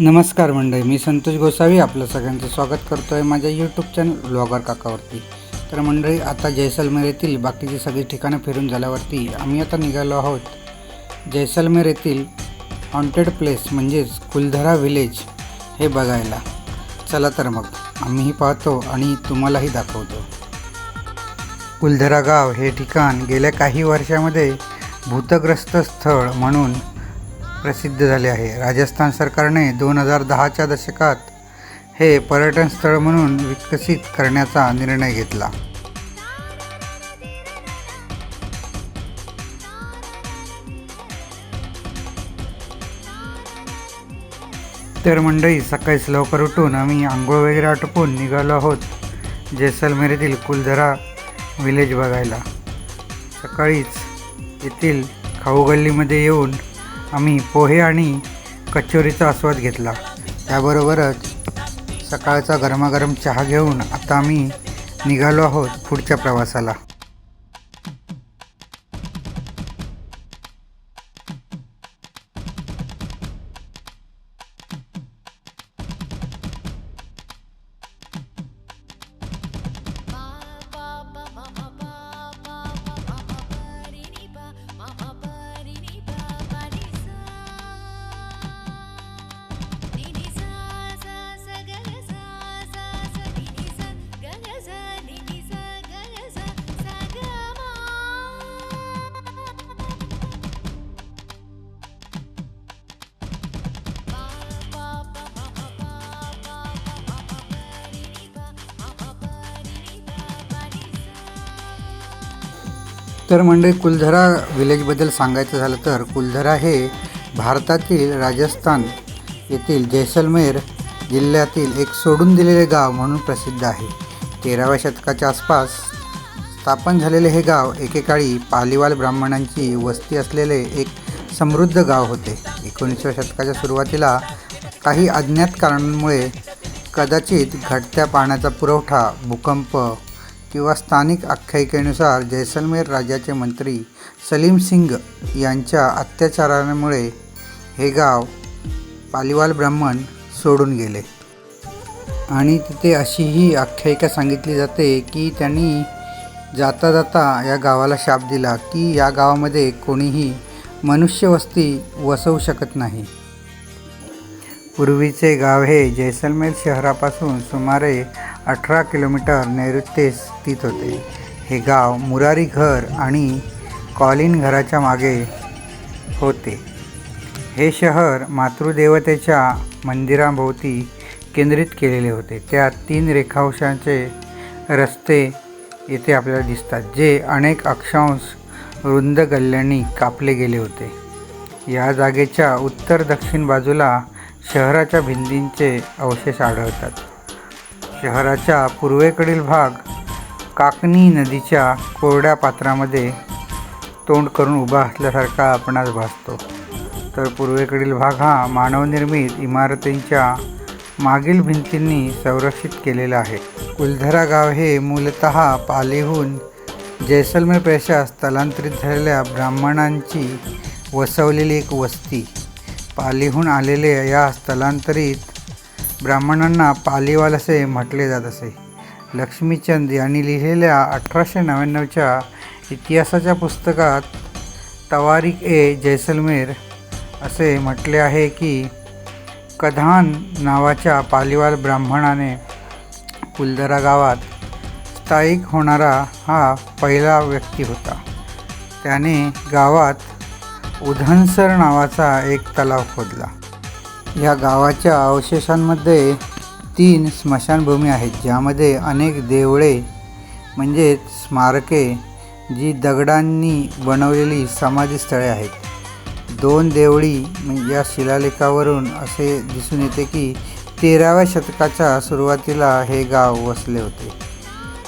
नमस्कार मंडळी मी संतोष गोसावी आपलं सगळ्यांचं स्वागत करतो आहे माझ्या यूट्यूब चॅनल ब्लॉगर काकावरती. तर मंडळी आता जैसलमेर येथील बाकीची सगळी ठिकाणं फिरून झाल्यावरती आम्ही आता निघालो आहोत. जैसलमेर येथील हॉन्टेड प्लेस म्हणजेच कुलधरा व्हिलेज हे बघायला. चला तर मग आम्हीही पाहतो आणि तुम्हालाही दाखवतो. कुलधरा गाव हे ठिकाण गेल्या काही वर्षामध्ये भूतग्रस्त स्थळ म्हणून प्रसिद्ध झाले आहे. राजस्थान सरकारने दोन हजार दहाच्या दशकात हे पर्यटन स्थळ म्हणून विकसित करण्याचा निर्णय घेतला. तर मंडळी सकाळीच लवकर उठून आम्ही आंघोळ वगैरे आटपून निघालो आहोत जैसलमेर येथील कुलधरा विलेज बघायला. सकाळीच येथील खाऊ गल्लीमध्ये येऊन आम्ही पोहे आणि कचोरीचा आस्वाद घेतला. त्याबरोबरच सकाळचा गरमागरम चहा घेऊन आता आम्ही निघालो आहोत पुढच्या प्रवासाला. तर म्हणजे कुलधरा विलेजबद्दल सांगायचं झालं तर कुलधरा हे भारतातील राजस्थान येथील जैसलमेर जिल्ह्यातील एक सोडून दिलेले गाव म्हणून प्रसिद्ध आहे. तेराव्या शतकाच्या आसपास स्थापन झालेले हे गाव एकेकाळी पालीवाल ब्राह्मणांची वस्ती असलेले एक समृद्ध गाव होते. एकोणीसव्या शतकाच्या सुरुवातीला काही अज्ञात कारणांमुळे कदाचित घटत्या पाण्याचा पुरवठा भूकंप किंवा स्थानिक आख्यायिकेनुसार जैसलमेर राज्याचे मंत्री सलीम सिंग यांच्या अत्याचारामुळे हे गाव पालिवाल ब्राह्मण सोडून गेले. आणि तिथे अशीही आख्यायिका सांगितली जाते की त्यांनी जाता जाता या गावाला शाप दिला की या गावामध्ये कोणीही मनुष्यवस्ती वसवू शकत नाही. पूर्वीचे गाव हे जैसलमेर शहरापासून सुमारे अठरा किलोमीटर नैऋत्येस स्थित होते. हे गाव मुरारी घर आणि कॉलिन घराच्या मागे होते. हे शहर मातृदेवतेच्या मंदिराभोवती केंद्रित केलेले होते. त्या तीन रेखांशांचे रस्ते येथे आपल्याला दिसतात जे अनेक अक्षांश रुंद गल्ल्यांनी कापले गेले होते. या जागेच्या उत्तर दक्षिण बाजूला शहराच्या भिंतींचे अवशेष आढळतात. शहराच्या पूर्वेकडील भाग काकनी नदीच्या कोरड्या पात्रामध्ये तोंड करून उभा असल्यासारखा आपणास भासतो. तर पूर्वेकडील भाग हा मानवनिर्मित इमारतींच्या मागील भिंतींनी संरक्षित केलेला आहे. कुलधरा गाव हे मूलतः पालीहून जैसलमेर पेशा स्थलांतरित झालेल्या ब्राह्मणांची वसवलेली एक वस्ती. पालीहून आलेले या स्थलांतरित ब्राह्मणांना पालीवाल असे म्हटले जात असे. लक्ष्मीचंद यांनी लिहिलेल्या अठराशे नव्याण्णवच्या इतिहासाच्या पुस्तकात तवारीक ए जैसलमेर असे म्हटले आहे की कधान नावाच्या पालीवाल ब्राह्मणाने कुलदरा गावात स्थायिक होणारा हा पहिला व्यक्ती होता. त्याने गावात उधनसर नावाचा एक तलाव खोदला. या गावाच्या अवशेषांमध्ये तीन स्मशानभूमी आहेत ज्यामध्ये अनेक देवळे म्हणजेच स्मारके जी दगडांनी बनवलेली समाधीस्थळे आहेत. दोन देवळी म्हणजे या शिलालेखावरून असे दिसून येते की तेराव्या शतकाच्या सुरुवातीला हे गाव वसले होते.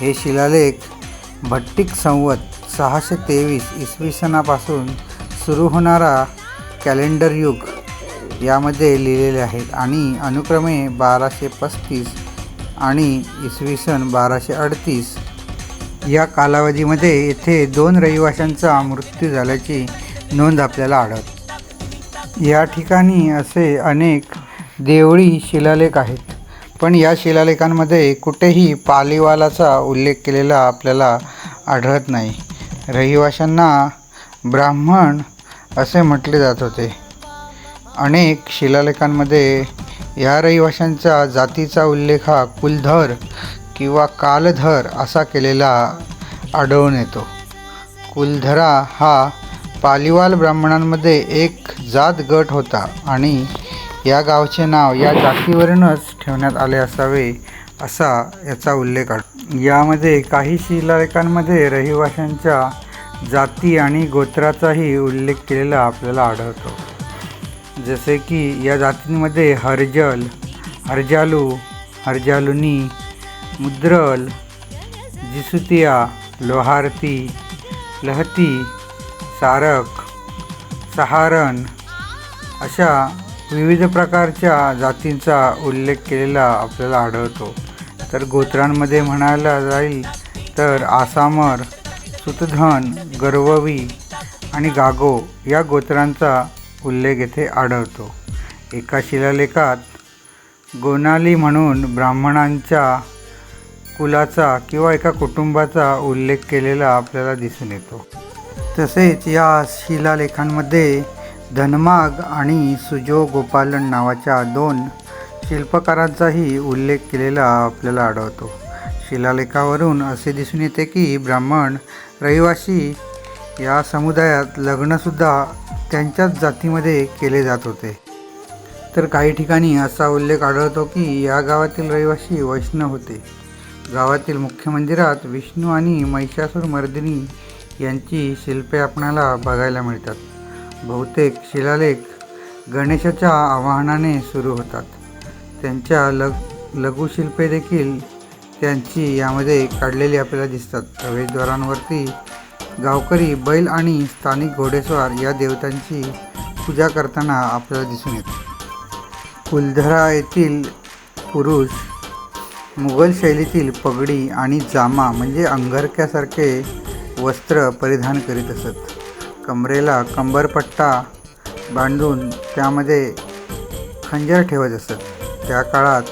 हे शिलालेख भट्टिक संवत सहाशे तेवीस इसवी सणापासून सुरू होणारा कॅलेंडर युग यामध्ये लिहिलेले आहेत. आणि अनुक्रमे बाराशे पस्तीस आणि इसवी सन बाराशे अडतीस. या कालावधीमध्ये येथे दोन रहिवाशांचा मृत्यू झाल्याची नोंद आपल्याला आढळते. या ठिकाणी असे अनेक देवळी शिलालेख आहेत. पण या शिलालेखांमध्ये कुठेही पालीवालाचा उल्लेख केलेला आपल्याला आढळत नाही. रहिवाशांना ब्राह्मण असे म्हटले जात होते. अनेक शिलालेखांमध्ये या रहिवाशांच्या जातीचा उल्लेख हा कुलधर किंवा कालधर असा केलेला आढळून येतो. कुलधरा हा पालीवाल ब्राह्मणांमध्ये एक जात गट होता आणि या गावचे नाव या जातीवरूनच ठेवण्यात आले असावे असा याचा उल्लेख आढ यामध्ये काही शिलालेखांमध्ये रहिवाशांच्या जाती आणि गोत्राचाही उल्लेख केलेला आपल्याला आढळतो. जसे की या जातींमध्ये हरजल हरजालू हरजालुनी मुद्रल जिसुतिया लोहारती लहती सारक सहारण अशा विविध प्रकारच्या जातींचा उल्लेख केलेला आपल्याला आढळतो. तर गोत्रांमध्ये म्हणायला जाईल तर आसामर सुतधन गर्ववी आणि गागो या गोत्रांचा उल्लेख येथे आढळतो. एका शिलालेखात गोनाली म्हणून ब्राह्मणांच्या कुलाचा किंवा एका कुटुंबाचा उल्लेख केलेला आपल्याला दिसून येतो. तसेच या शिलालेखांमध्ये धनमाग आणि सुजो गोपालन नावाच्या दोन शिल्पकारांचाही उल्लेख केलेला आपल्याला आढळतो. शिलालेखावरून असे दिसून येते की ब्राह्मण रहिवासी या समुदायात लग्नसुद्धा त्यांच्याच जातीमध्ये केले जात होते. तर काही ठिकाणी असा उल्लेख आढळतो की या गावातील रहिवासी वैष्णव होते. गावातील मुख्य मंदिरात विष्णू आणि महिषासूर मर्दिनी यांची शिल्पे आपणाला बघायला मिळतात. बहुतेक शिलालेख गणेशाच्या आवाहनाने सुरू होतात. त्यांच्या लग लघुशिल्पे देखील त्यांची यामध्ये काढलेली आपल्याला दिसतात. प्रवेशद्वारांवरती गावकरी बैल आणि स्थानिक घोडेस्वार या देवतांची पूजा करताना आपल्याला दिसून येते. कुलधरा येथील पुरुष मुघल शैलीतील पगडी आणि जामा म्हणजे अंगरक्यासारखे वस्त्र परिधान करीत असत. कमरेला कंबरपट्टा बांधून त्यामध्ये खंजर ठेवत असत. त्या काळात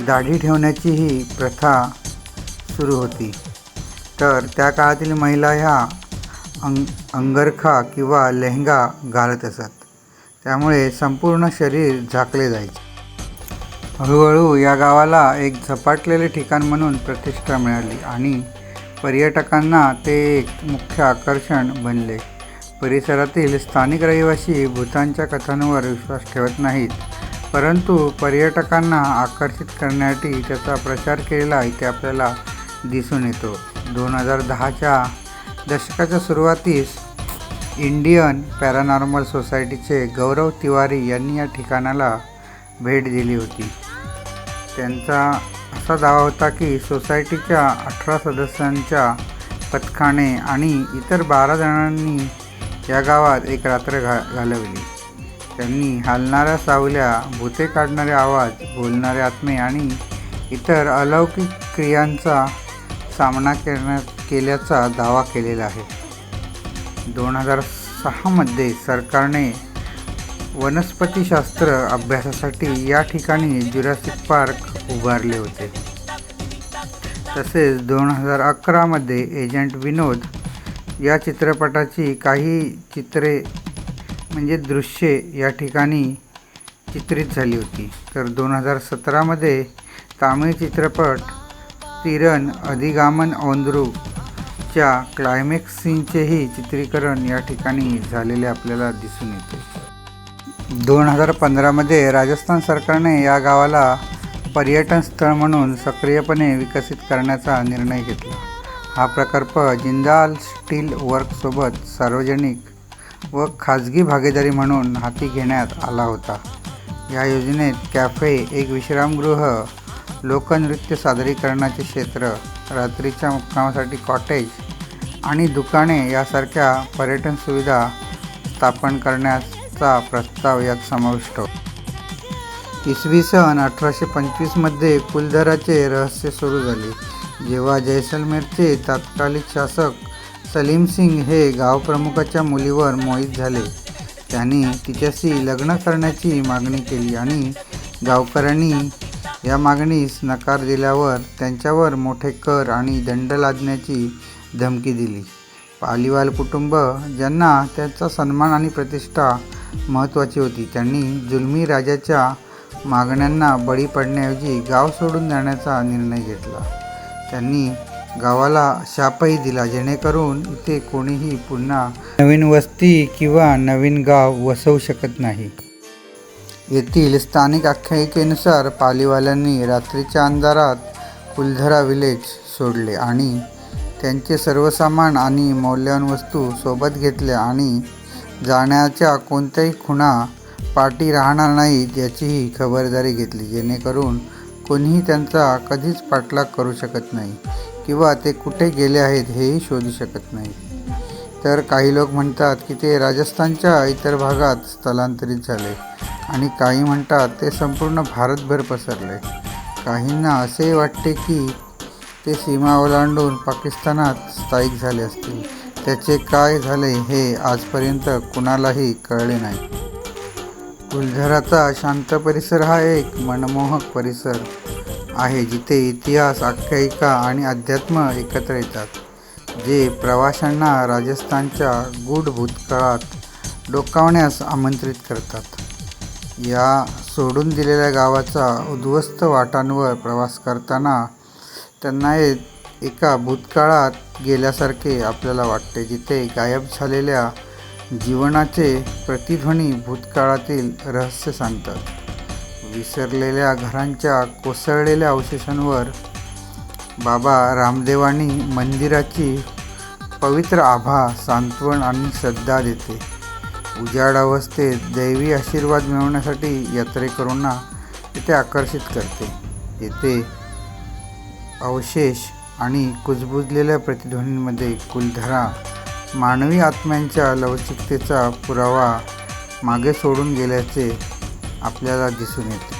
दाढी ठेवण्याची ही प्रथा सुरू होती. तर त्या काळातील महिला ह्या अंग अंगरखा किंवा लेहंगा घालत असत. त्यामुळे संपूर्ण शरीर झाकले जायचे. हळूहळू या गावाला एक झपाटलेले ठिकाण म्हणून प्रतिष्ठा मिळाली आणि पर्यटकांना ते एक मुख्य आकर्षण बनले. परिसरातील स्थानिक रहिवासी भूतांच्या कथांवर विश्वास ठेवत नाहीत परंतु पर्यटकांना आकर्षित करण्यासाठी त्याचा प्रचार केलेला इथे आपल्याला दिसून येतो. दोन हजार दहाच्या दशकाच्या सुरुवातीस इंडियन पॅरानॉर्मल सोसायटीचे गौरव तिवारी यांनी या ठिकाणाला भेट दिली होती. त्यांचा असा दावा होता की सोसायटीच्या अठरा सदस्यांच्या पथकाने आणि इतर बारा जणांनी या गावात एक रात्र घा घालवली. त्यांनी हालणाऱ्या सावल्या भूते काढणारे आवाज बोलणारे आत्मे आणि इतर अलौकिक क्रियांचा सामना करण्यात केल्याचा दावा केलेला आहे. दोन हजार सहामध्ये सरकारने वनस्पतीशास्त्र अभ्यासासाठी या ठिकाणी जुरासिक पार्क उभारले होते. तसेच दोन हजार अकरामध्ये एजंट विनोद या चित्रपटाची काही चित्रे म्हणजे दृश्ये या ठिकाणी चित्रित झाली होती. तर दोन हजार सतरामध्ये तामिळ चित्रपट तिरन अधिगामन ओंद्रूच्या क्लायमॅक्स सीनचेही चित्रीकरण या ठिकाणी झालेले आपल्याला दिसून येते. दोन हजार पंधरामध्ये राजस्थान सरकारने या गावाला पर्यटन स्थळ म्हणून सक्रियपणे विकसित करण्याचा निर्णय घेतला. हा प्रकल्प जिंदाल स्टील वर्कसोबत सार्वजनिक व खाजगी भागीदारी म्हणून हाती घेण्यात आला होता. या योजनेत कॅफे एक विश्रामगृह लोकनृत्य सादरीकरणाचे क्षेत्र रात्रीच्या मुक्कामासाठी कॉटेज आणि दुकाने यासारख्या पर्यटन सुविधा स्थापन करण्याचा प्रस्ताव यात समाविष्ट इसवी सन अठराशे पंचवीसमध्ये कुलधराचे रहस्य सुरू झाले. जेव्हा जैसलमेरचे तात्कालिक शासक सलीम सिंग हे गावप्रमुखाच्या मुलीवर मोहित झाले त्यांनी तिच्याशी लग्न करण्याची मागणी केली आणि गावकऱ्यांनी या मागणीस नकार दिल्यावर त्यांच्यावर मोठे कर आणि दंड लादण्याची धमकी दिली. पालीवाल कुटुंब ज्यांना त्यांचा सन्मान आणि प्रतिष्ठा महत्त्वाची होती त्यांनी जुलमी राजाच्या मागण्यांना बळी पडण्याऐवजी गाव सोडून जाण्याचा निर्णय घेतला. त्यांनी गावाला शापही दिला जेणेकरून इथे कोणीही पुन्हा नवीन वस्ती किंवा नवीन गाव वसवू शकत नाही. येथील स्थानिक आख्यायिकेनुसार पालीवाल्यांनी रात्रीच्या अंधारात कुलधरा विलेज सोडले आणि त्यांचे सर्व सामान आणि मौल्यवान वस्तू सोबत घेतल्या आणि जाण्याच्या कोणत्याही खुणा पाठी राहणार नाहीत याचीही खबरदारी घेतली. जेणेकरून कोणीही त्यांचा कधीच पाठलाग करू शकत नाही किंवा ते कुठे गेले आहेत हेही शोधू शकत नाही. तर काही लोक म्हणतात की ते राजस्थानच्या इतर भागात स्थलांतरित झाले. आणि काही म्हणतात ते संपूर्ण भारतभर पसरले. काहींना असे वाटते की ते सीमा ओलांडून पाकिस्तानात स्थायिक झाले असतील. त्याचे काय झाले हे आजपर्यंत कुणालाही कळले नाही. गुलझराचा शांत परिसर हा एक मनमोहक परिसर आहे जिथे इतिहास आख्यायिका आणि अध्यात्म एकत्र येतात. जे प्रवाशांना राजस्थानच्या गूढ भूतकाळात डोकावण्यास आमंत्रित करतात. या सोडून दिलेल्या गावाचा उद्ध्वस्त वाटांवर प्रवास करताना त्यांना एक एका भूतकाळात गेल्यासारखे आपल्याला वाटते जिथे गायब झालेल्या जीवनाचे प्रतिध्वनी भूतकाळातील रहस्य सांगतात. विसरलेल्या घरांच्या कोसळलेल्या अवशेषांवर बाबा रामदेवानी मंदिराची पवित्र आभा सांत्वन आणि श्रद्धा देते. उजाड अवस्थेत दैवी आशीर्वाद मिळवण्यासाठी यात्रेकरूंना तिथे आकर्षित करते. येथे अवशेष आणि कुजबुजलेल्या प्रतिध्वनींमध्ये कुलधरा मानवी आत्म्यांच्या लवचिकतेचा पुरावा मागे सोडून गेल्याचे आपल्याला दिसून येते.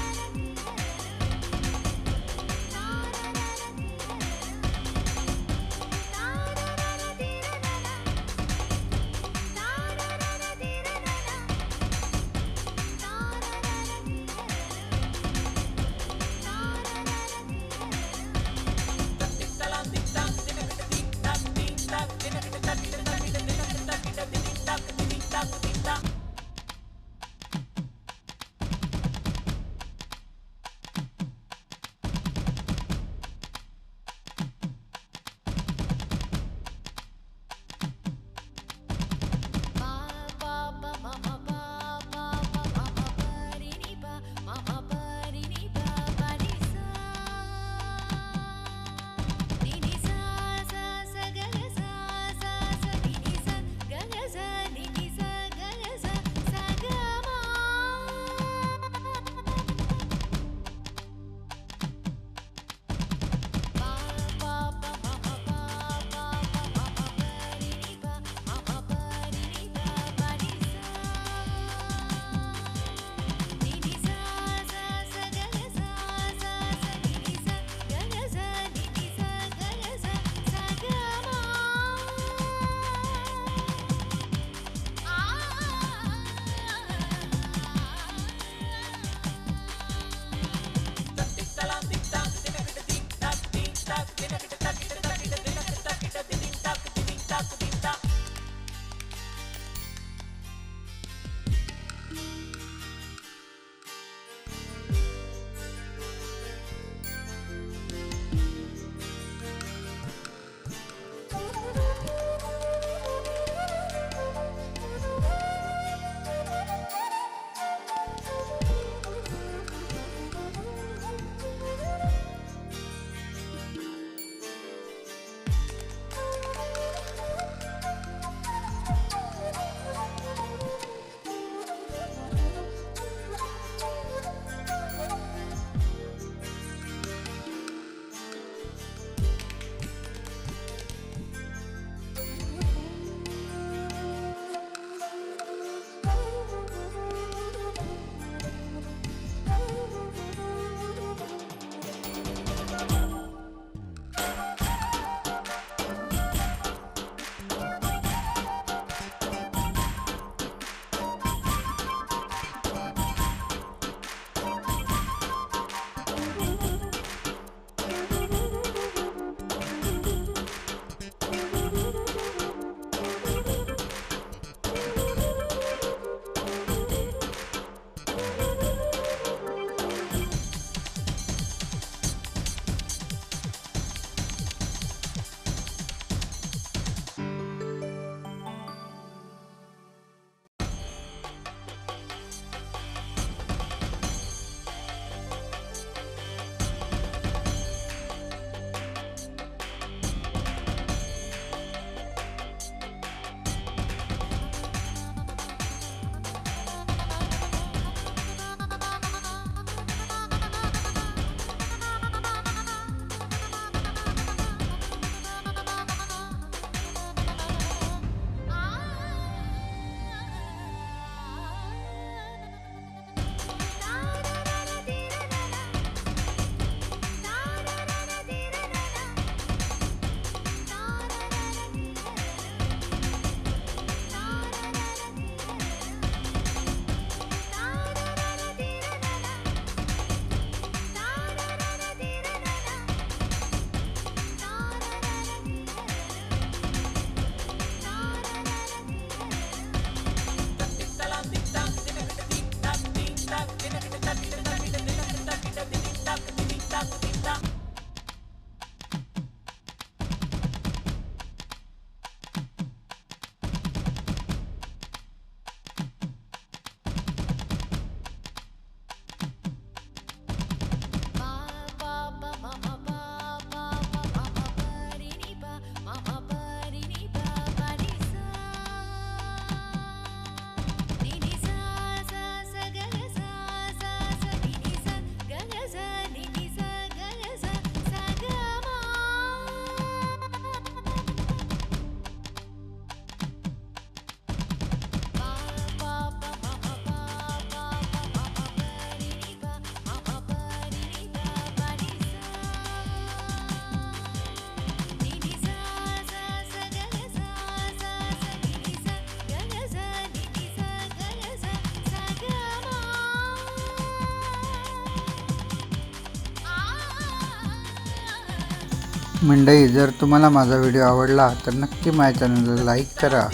मंडळी जर तुम्हाला माझा व्हिडिओ आवडला तर नक्की माझ्या चॅनलला लाईक करा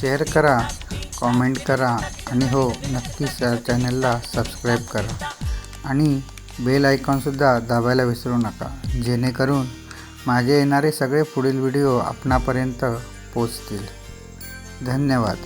शेअर करा कॉमेंट करा आणि हो नक्कीच चॅनलला सबस्क्राईब करा. आणि बेल आयकॉनसुद्धा दाबायला विसरू नका जेणेकरून माझे येणारे सगळे पुढील व्हिडिओ आपणापर्यंत पोचतील. धन्यवाद.